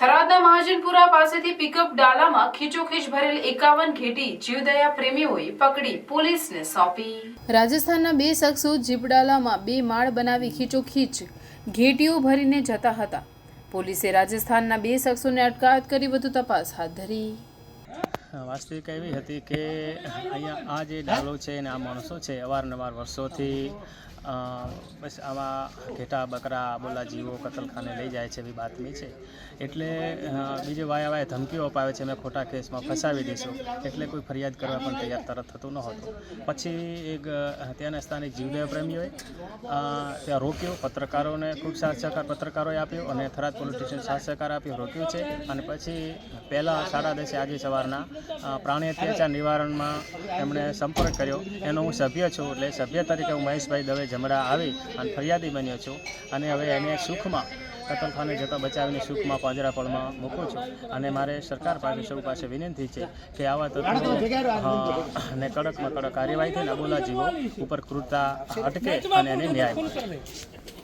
થરાદના મહાજનપુરા પાસેથી પિકઅપ ડાલામાં ખીચોખીચ ભરેલ એકાવન ઘેટી જીવદયા પ્રેમીઓએ પકડી પોલીસને સોંપી. રાજસ્થાનના બે શખ્સો જીપડાલામાં બે માળ બનાવી ખીચોખીચ ઘેટીઓ ભરીને જતા હતા. પોલીસે રાજસ્થાનના બે શખ્સોને અટકાયત કરી વધુ તપાસ હાથ ધરી. વાસ્તવિક એવી હતી કે અહીંયા આ જે ડાલો છે અને આ માણસો છે, અવારનવાર વર્ષોથી બસ આવા ઘેટા, બકરા બોલા જીવો કતલખાને લઈ જાય છે એવી બાતમી છે. એટલે બીજે વાયા વાયા ધમકીઓ અપાવે છે મેં ખોટા કેસમાં ફસાવી દઈશું. એટલે કોઈ ફરિયાદ કરવા પણ તૈયાર તરત થતું નહોતું પછી એક ત્યાંના સ્થાનિક જીવદેવ પ્રેમીઓએ ત્યાં રોક્યો, પત્રકારોને ખૂબ સાથ સહકાર પત્રકારોએ આપ્યો અને થરાદ પોલીસ સ્ટેશન સાથ સહકાર આપ્યો, રોક્યું છે. અને પછી પહેલાં સાડા દસે આજે સવારના પ્રાણી અત્યાચાર નિવારણમાં એમણે સંપર્ક કર્યો. એનો હું સભ્ય છું એટલે સભ્ય તરીકે હું મહેશભાઈ દવે જમડા આવી અને ફરિયાદી બન્યો છું અને હવે એને સુખમાં, કતલખાને જતા બચાવીને સુખમાં પાંજરાપળમાં મૂકું છું. અને મારે સરકાર પાસે સૌ પાસે વિનંતી છે કે આવા તત્વો અને કડકમાં કડક કાર્યવાહી થઈને અબોલા જીવો ઉપર ક્રૂરતા અટકે અને એને ન્યાય મળે.